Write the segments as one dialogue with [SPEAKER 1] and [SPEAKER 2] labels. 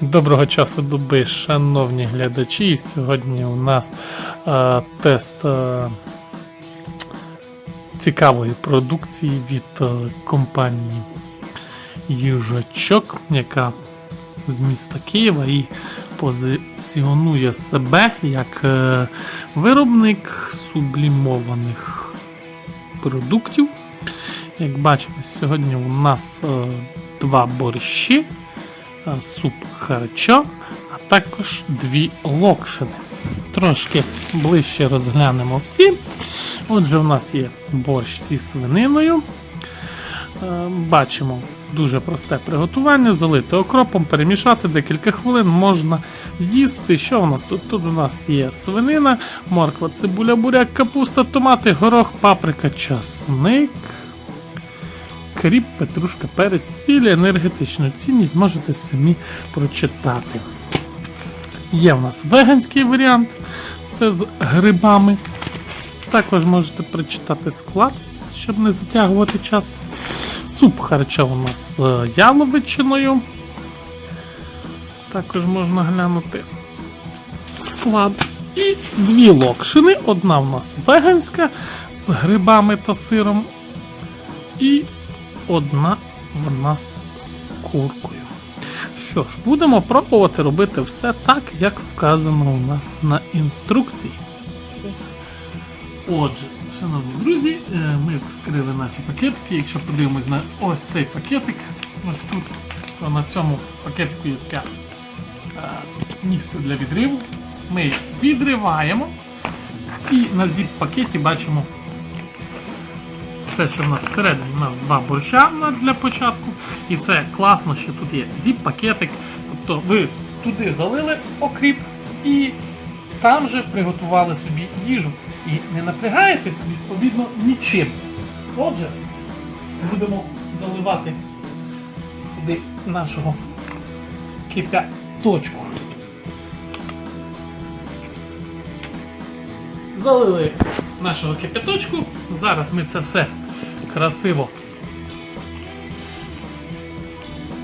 [SPEAKER 1] Доброго часу доби, шановні глядачі. Сьогодні у нас е, тест е, цікавої продукції від е, компанії Южачок, яка з міста Києва і позиціонує себе як е, виробник сублімованих продуктів. Як бачимо, сьогодні у нас е, два борщі суп харчо, а також дві локшини. Трошки ближче розглянемо всі. Отже, в нас є борщ зі свининою. Е, Бачимо дуже просте приготування, залити окропом, перемішати декілька хвилин можна їсти. Що у нас тут? Тут у нас є свинина, морква, цибуля, буряк, капуста, томати, горох, паприка, часник кріп, петрушка, перець, сіль, енергетичну цінність можете самі прочитати. Є в нас веганський варіант, це з грибами. Також можете прочитати склад, щоб не затягувати час. Суп харча у нас з яловичиною. Також можна глянути склад. І дві локшини. Одна в нас веганська з грибами та сиром. І одна в нас з куркою. Що ж, будемо пробувати робити все так, як вказано у нас на інструкції. Отже, шановні друзі, е, ми вскрили наші пакетики. Якщо подивимось на ось цей пакетик, ось тут, то на цьому пакетику є таке е, місце для відриву. Ми їх відриваємо і на зіп-пакеті бачимо все, що в нас всередині. У нас два борща для початку. І це класно, що тут є зіп-пакетик. Тобто ви туди залили окріп і там же приготували собі їжу. І не напрягаєтесь відповідно нічим. Отже, будемо заливати туди нашого кипяточку. Залили нашого кипяточку. Зараз ми це все красиво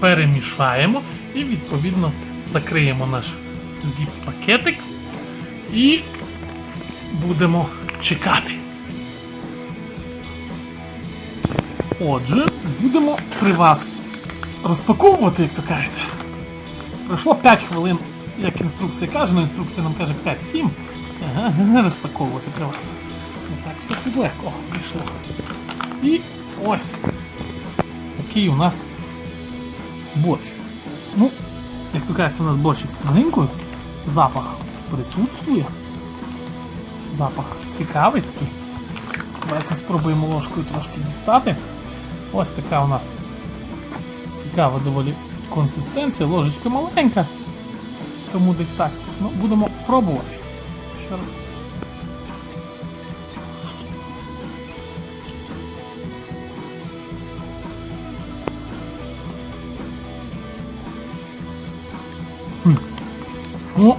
[SPEAKER 1] перемішаємо і відповідно закриємо наш зіп-пакетик і будемо чекати. Отже, будемо при вас розпаковувати, як то кажеться. Пройшло 5 хвилин, як інструкція каже, але інструкція нам каже 5-7. Ага, розпаковувати при вас. Так все тут легко прийшло. І ось такий у нас борщ. Ну, як то кажеться, у нас борщик з свининкою. Запах присутствує. Запах цікавий такий. Давайте спробуємо ложкою трошки дістати. Ось така у нас цікава доволі консистенція. Ложечка маленька. Тому десь так. Ну, будемо пробувати. Ще раз. Ну,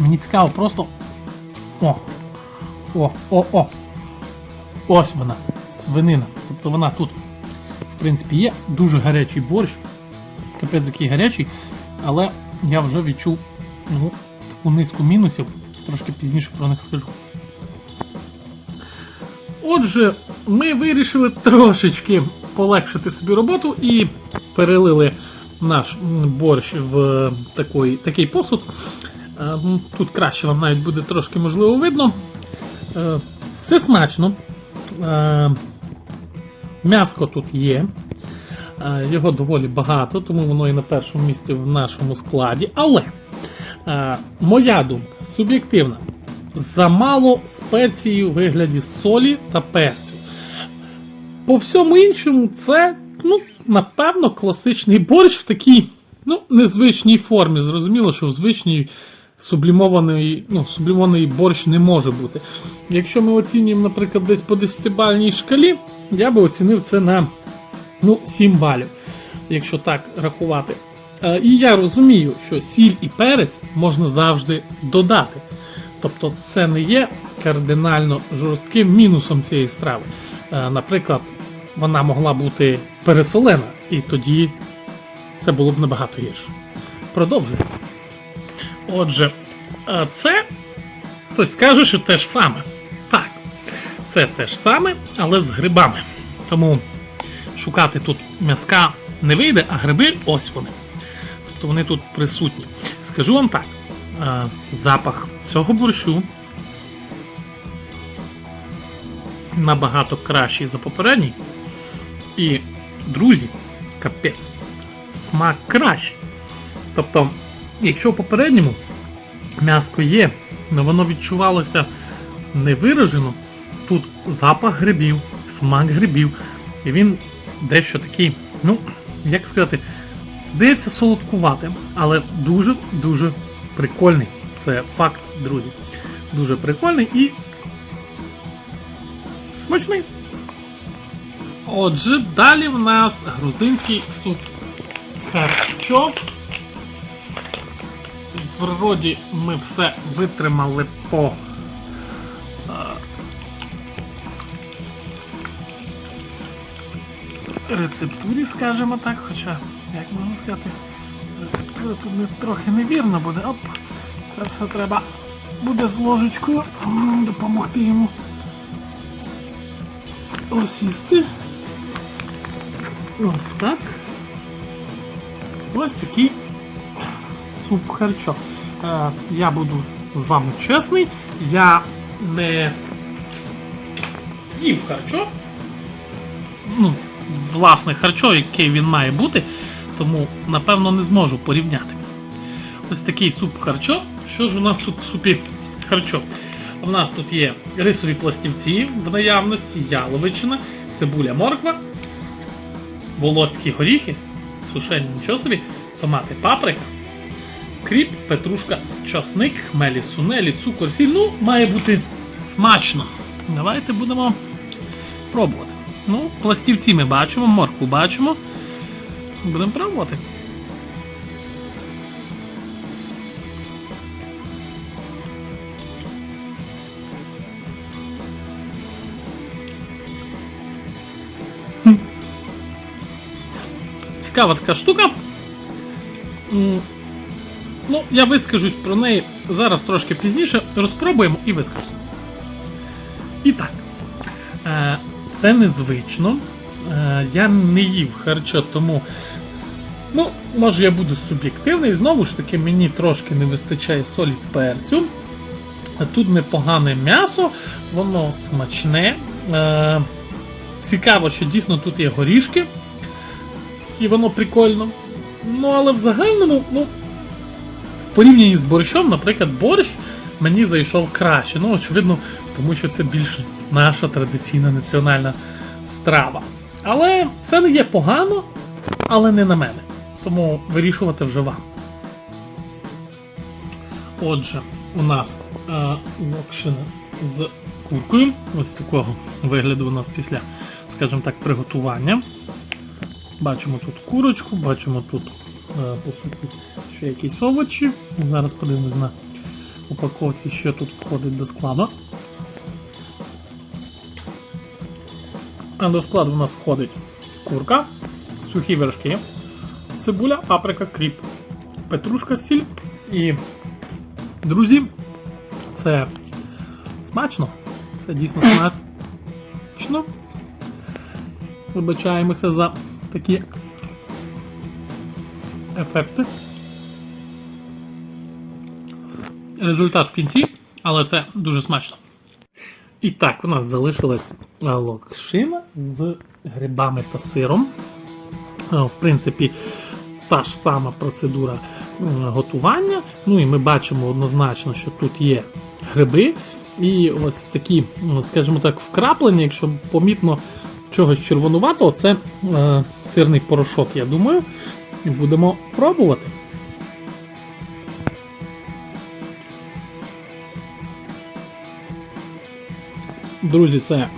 [SPEAKER 1] мені цікаво просто. О! О, о, о! Ось вона, свинина. Тобто вона тут, в принципі, є дуже гарячий борщ. Капець який гарячий, але я вже відчув ну, таку низку мінусів. Трошки пізніше про них скажу. Отже, ми вирішили трошечки полегшити собі роботу і перелили наш борщ в такий, такий посуд. Е, Тут краще вам навіть буде трошки можливо видно. Е, Це смачно. Е, М'яско тут є. Е, Його доволі багато, тому воно і на першому місці в нашому складі. Але е, моя думка суб'єктивна. Замало спецій у вигляді солі та перцю. По всьому іншому, це, ну, напевно, класичний борщ в такій ну, незвичній формі. Зрозуміло, що в звичній сублімований, ну, сублімований борщ не може бути. Якщо ми оцінюємо, наприклад, десь по 10-бальній шкалі, я би оцінив це на ну, 7 балів, якщо так рахувати. Е, І я розумію, що сіль і перець можна завжди додати. Тобто це не є кардинально жорстким мінусом цієї страви. Е, Наприклад, вона могла бути пересолена, і тоді це було б набагато гірше. Продовжуємо. Отже, це хтось скаже, що те ж саме. Так, це те ж саме, але з грибами. Тому шукати тут м'язка не вийде, а гриби ось вони. Тобто вони тут присутні. Скажу вам так: запах цього борщу набагато кращий за попередній. І, друзі, капець, смак кращий. Тобто, якщо в попередньому м'яско є, але воно відчувалося невиражено, тут запах грибів, смак грибів, і він дещо такий, ну, як сказати, здається, солодкуватим, але дуже-дуже прикольний. Це факт, друзі. Дуже прикольний і смачний. Отже, далі в нас грузинський суп харчо. Вроді ми все витримали по е, рецептурі, скажімо так, хоча, як можна сказати, рецептура тут не, трохи невірно буде. Оп, це все треба буде з ложечкою допомогти йому осісти. Ось так. Ось такий суп харчо. Е, я буду з вами чесний. Я не їм харчо. Ну, власне харчо, яке він має бути, тому напевно не зможу порівняти. Ось такий суп харчо. Що ж у нас тут в супі харчо? У нас тут є рисові пластівці в наявності, яловичина, цибуля морква, волоські горіхи, сушені нічого собі, томати паприка, кріп, петрушка, часник, хмелі, сунелі, цукор, сіль. Ну, має бути смачно. Давайте будемо пробувати. Ну, пластівці ми бачимо, морку бачимо. Будемо пробувати. Цікава така штука. Ну, я вискажусь про неї зараз трошки пізніше. Розпробуємо і вискажусь. І так. Е, Це незвично. Е, Я не їв харчо, тому. Ну, може я буду суб'єктивний. Знову ж таки, мені трошки не вистачає солі перцю. Тут непогане м'ясо, воно смачне. Е, Цікаво, що дійсно тут є горішки. І воно прикольно. Ну, але в загальному, ну, в порівнянні з борщом, наприклад, борщ мені зайшов краще. Ну, очевидно, тому що це більш наша традиційна національна страва. Але це не є погано, але не на мене. Тому вирішувати вже вам. Отже, у нас е, локшина з куркою. Ось такого вигляду у нас після, скажімо так, приготування. Бачимо тут курочку, бачимо тут е, по суті ще якісь овочі. Зараз подивимось на упаковці, що тут входить до складу. А до складу у нас входить курка, сухі вершки, цибуля, паприка, кріп, петрушка, сіль і, друзі, це смачно. Це дійсно смачно. Вибачаємося за такі ефекти. Результат в кінці, але це дуже смачно. І так, у нас залишилась локшина з грибами та сиром. В принципі, та ж сама процедура готування. Ну і ми бачимо однозначно, що тут є гриби. І ось такі, скажімо так, вкраплення, якщо помітно чогось червонуватого, це е, сирний порошок, я думаю. І будемо пробувати. Друзі, це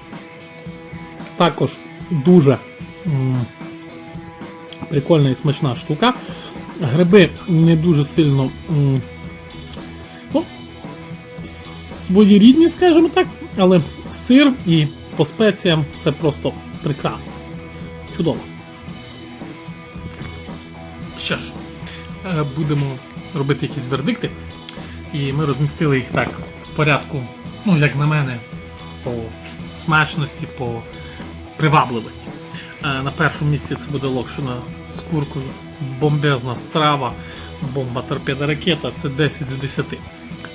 [SPEAKER 1] також дуже м, прикольна і смачна штука. Гриби не дуже сильно м, ну, своєрідні, скажімо так, але сир і по спеціям все просто прекрасно. Чудово. Що ж, е, будемо робити якісь вердикти. І ми розмістили їх так в порядку, ну, як на мене, по смачності, по привабливості. Е, На першому місці це буде локшина з куркою, бомбезна страва, бомба торпеда ракета, це 10 з 10.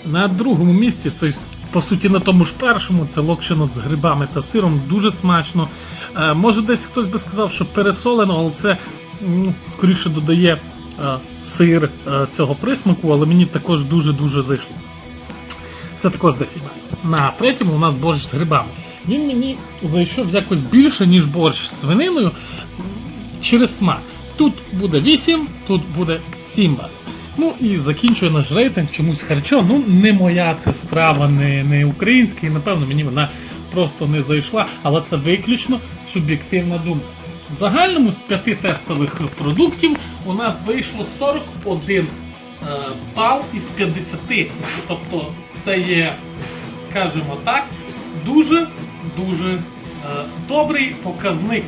[SPEAKER 1] На другому місці, тобто, по суті, на тому ж першому, це локшина з грибами та сиром, дуже смачно. Е, Може, десь хтось би сказав, що пересолено, але це м, скоріше додає е, сир е, цього присмаку, але мені також дуже-дуже зайшло. Це також 10 балів. На третьому у нас борщ з грибами. Він мені зайшов якось більше, ніж борщ з свининою через смак. Тут буде 8, тут буде 7 балів. Ну і закінчує наш рейтинг чомусь харчо. Ну, не моя це страва, не, не українська, і напевно мені вона просто не зайшла, але це виключно суб'єктивна думка. В загальному з п'яти тестових продуктів у нас вийшло 41 е, бал із 50. Тобто це є, скажімо так, дуже дуже е, добрий показник.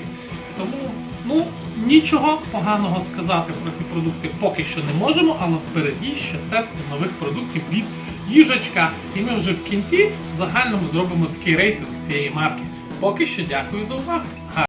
[SPEAKER 1] Тому ну, нічого поганого сказати про ці продукти поки що не можемо, але впереді ще тести нових продуктів від їжачка. І ми вже в кінці загальному зробимо такий рейтинг цієї марки. Поки що дякую за увагу.